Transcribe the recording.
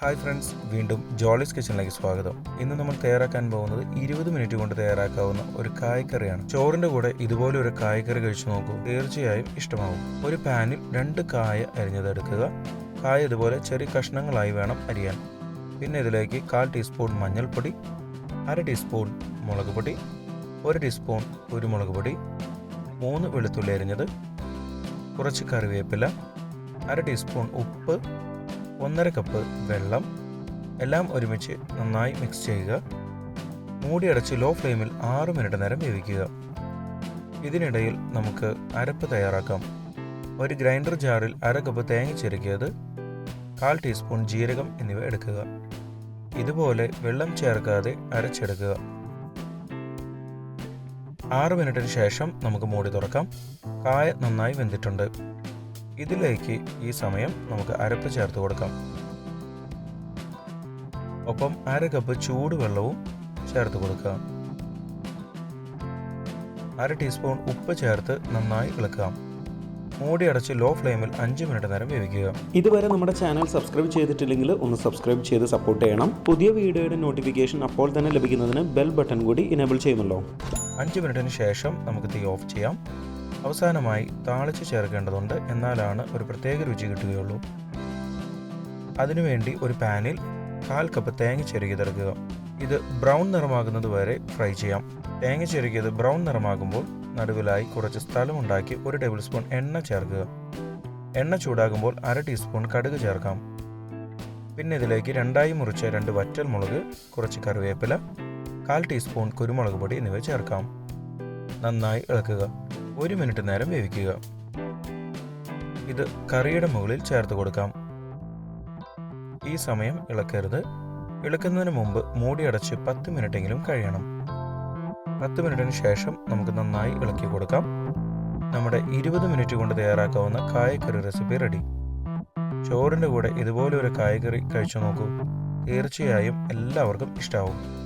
Hi friends വീണ്ടും ജോളിസ് കിച്ചണിലേക്ക് സ്വാഗതം. ഇന്ന് നമ്മൾ തയ്യാറാക്കാൻ പോകുന്നത് ഇരുപത് മിനിറ്റ് കൊണ്ട് തയ്യാറാക്കാവുന്ന ഒരു കായ്ക്കറിയാണ് ചോറിന്റെ കൂടെ ഇതുപോലെ ഒരു കായ്ക്കറി കഴിച്ചു നോക്കൂ. തീർച്ചയായും ഇഷ്ടമാകും ഒരു പാനിൽ രണ്ട് കായ അരിഞ്ഞതെടുക്കുക. കായ ഇതുപോലെ ചെറിയ കഷ്ണങ്ങളായി വേണം അരിയാൻ. പിന്നെ ഇതിലേക്ക് കാൽ ടീസ്പൂൺ മഞ്ഞൾപ്പൊടി അര ടീസ്പൂൺ മുളക് പൊടി ഒരു ടീസ്പൂൺ കുരുമുളക് പൊടി മൂന്ന് വെളുത്തുള്ളി അരിഞ്ഞത് കുറച്ച് കറിവേപ്പില അര ടീസ്പൂൺ ഉപ്പ് ഒന്നര കപ്പ് വെള്ളം എല്ലാം ഒരുമിച്ച് നന്നായി മിക്സ് ചെയ്യുക. മൂടിയടച്ച് ലോ ഫ്ലെയിമിൽ ആറ് മിനിറ്റ് നേരം വേവിക്കുക. ഇതിനിടയിൽ നമുക്ക് അരപ്പ് തയ്യാറാക്കാം. ഒരു ഗ്രൈൻഡർ ജാറിൽ അര കപ്പ് തേങ്ങ ചിരകിയത് കാൽ ടീസ്പൂൺ ജീരകം എന്നിവ എടുക്കുക. ഇതുപോലെ വെള്ളം ചേർക്കാതെ അരച്ചെടുക്കുക. ആറ് മിനിറ്റിന് ശേഷം നമുക്ക് മൂടി തുറക്കാം. കായ നന്നായി വെന്തിട്ടുണ്ട്. ഇതിലേക്ക് ഈ സമയം നമുക്ക് അരപ്പ് ചേർത്ത് കൊടുക്കാം. ഒപ്പം അര കപ്പ് ചൂടുവെള്ളവും ചേർത്ത് കൊടുക്കുക. അര ടീസ്പൂൺ ഉപ്പ് ചേർത്ത് നന്നായി ഇളക്കാം മൂടി അടച്ച് ലോ ഫ്ലെയിമിൽ അഞ്ച് മിനിറ്റ് നേരം വേവിക്കുക. ഇതുവരെ നമ്മുടെ ചാനൽ സബ്സ്ക്രൈബ് ചെയ്തിട്ടില്ലെങ്കിൽ ഒന്ന് സബ്സ്ക്രൈബ് ചെയ്ത് സപ്പോർട്ട് ചെയ്യണം. പുതിയ വീഡിയോയുടെ നോട്ടിഫിക്കേഷൻ അപ്പോൾ തന്നെ ലഭിക്കുന്നതിന് ബെൽ ബട്ടൺ കൂടി ഇനേബിൾ ചെയ്യുമല്ലോ. അഞ്ച് മിനിറ്റിന് ശേഷം നമുക്ക് തീ ഓഫ് ചെയ്യാം. അവസാനമായി താളിച്ച് ചേർക്കേണ്ടതുണ്ട് എന്നാലാണ് ഒരു പ്രത്യേക രുചി കിട്ടുകയുള്ളൂ. അതിനുവേണ്ടി ഒരു പാനിൽ കാൽ കപ്പ് തേങ്ങ ചെരുകി തിറക്കുക. ഇത് ബ്രൗൺ നിറമാകുന്നത് വരെ ഫ്രൈ ചെയ്യാം. തേങ്ങ ചെരുകിയത് ബ്രൗൺ നിറമാകുമ്പോൾ നടുവിലായി കുറച്ച് സ്ഥലമുണ്ടാക്കി ഒരു ടേബിൾ സ്പൂൺ എണ്ണ ചേർക്കുക. എണ്ണ ചൂടാകുമ്പോൾ അര ടീസ്പൂൺ കടുക് ചേർക്കാം. പിന്നെ ഇതിലേക്ക് രണ്ടായി മുറിച്ച രണ്ട് വറ്റൽ മുളക് കുറച്ച് കറിവേപ്പില കാൽ ടീസ്പൂൺ കുരുമുളക് പൊടി എന്നിവ ചേർക്കാം. നന്നായി ഇളക്കുക. ഒരു മിനിറ്റ് നേരം വേവിക്കുക. ഇത് കറിയുടെ മുകളിൽ ചേർത്ത് കൊടുക്കാം. ഈ സമയം ഇളക്കരുത്. ഇളക്കുന്നതിന് മുമ്പ് മൂടി അടച്ച് പത്ത് മിനിറ്റെങ്കിലും കഴിയണം. പത്ത് മിനിറ്റിന് ശേഷം നമുക്ക് നന്നായി ഇളക്കി കൊടുക്കാം. നമ്മുടെ ഇരുപത് മിനിറ്റ് കൊണ്ട് തയ്യാറാക്കാവുന്ന കായക്കറി റെസിപ്പി റെഡി. ചോറിന്റെ കൂടെ ഇതുപോലെ ഒരു കായക്കറി കഴിച്ചു നോക്കൂ. തീർച്ചയായും എല്ലാവർക്കും ഇഷ്ടാവും.